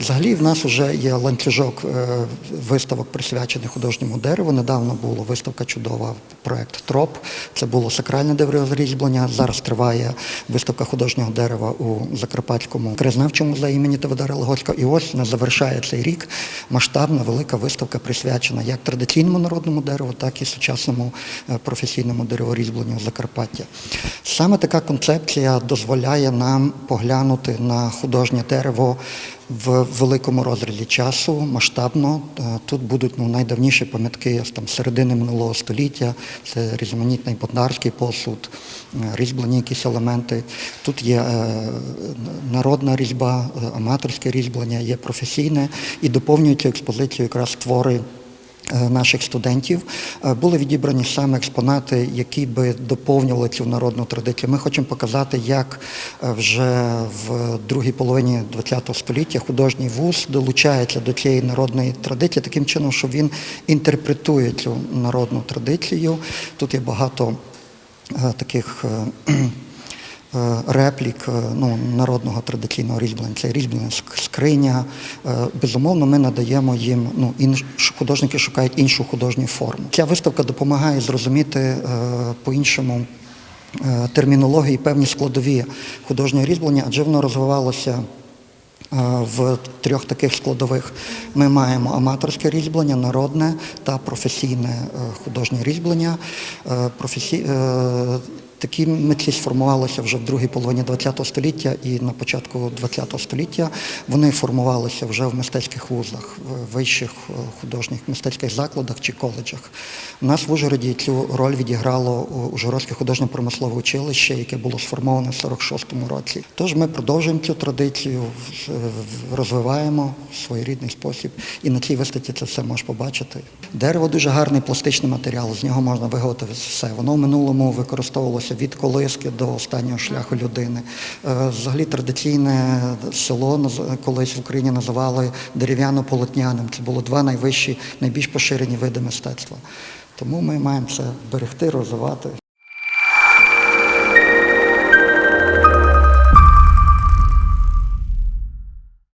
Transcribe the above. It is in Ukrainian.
Взагалі в нас вже є ланцюжок е, виставок присвячених художньому дереву. Недавно була виставка чудова, проект Троп. Це було сакральне деревозрізблення. Зараз триває виставка художнього дерева у Закарпатському краєзнавчому музеї імені Тавидара Лагоцького. І ось не завершає цей рік масштабна велика виставка, присвячена як традиційному народному дереву, так і сучасному е, професійному дереворізьбленню Закарпаття. Саме така концепція дозволяє нам поглянути на художнє дерево в великому розрізі часу, масштабно. Е, Тут будуть ну, найдавніші пам'ятки там, середини минулого століття, це різноманітний бондарський посуд, е, різьблені якісь елементи. Тут є е, народна різьба, аматорське різьблення, є професійне і доповнюють цю експозицію якраз твори наших студентів. Е, Були відібрані саме експонати, які би доповнювали цю народну традицію. Ми хочемо показати, як е, вже в другій половині ХХ століття художній вуз долучається до цієї народної традиції таким чином, що він інтерпретує цю народну традицію. Тут є багато е, таких. Е, реплік е, ну, народного традиційного різьблення. Це різьблення скриня. Е, Безумовно, ми надаємо їм, ну, інш, художники шукають іншу художню форму. Ця виставка допомагає зрозуміти по-іншому термінології певні складові художнього різьблення, адже воно розвивалося в трьох таких складових ми маємо аматорське різьблення, народне та професійне художнє різьблення. Е, е, Такі митці сформувалися вже в другій половині ХХ століття і на початку ХХ століття. Вони формувалися вже в мистецьких вузах, в вищих е, художніх мистецьких закладах чи коледжах. У нас в Ужгороді цю роль відіграло Ужгородське художньо-промислове училище, яке було сформоване в 46-му році. Тож ми продовжуємо цю традицію, в- розвиваємо в своєрідний спосіб. І на цій виставці це все можеш побачити. Дерево дуже гарний пластичний матеріал, з нього можна виготовити все. Воно в минулому використовувалося від колиски до останнього шляху людини. Е, Взагалі традиційне село колись в Україні називали дерев'яно-полотняним. Це було два найвищі, найбільш поширені види мистецтва. Тому ми маємо це берегти, розвивати.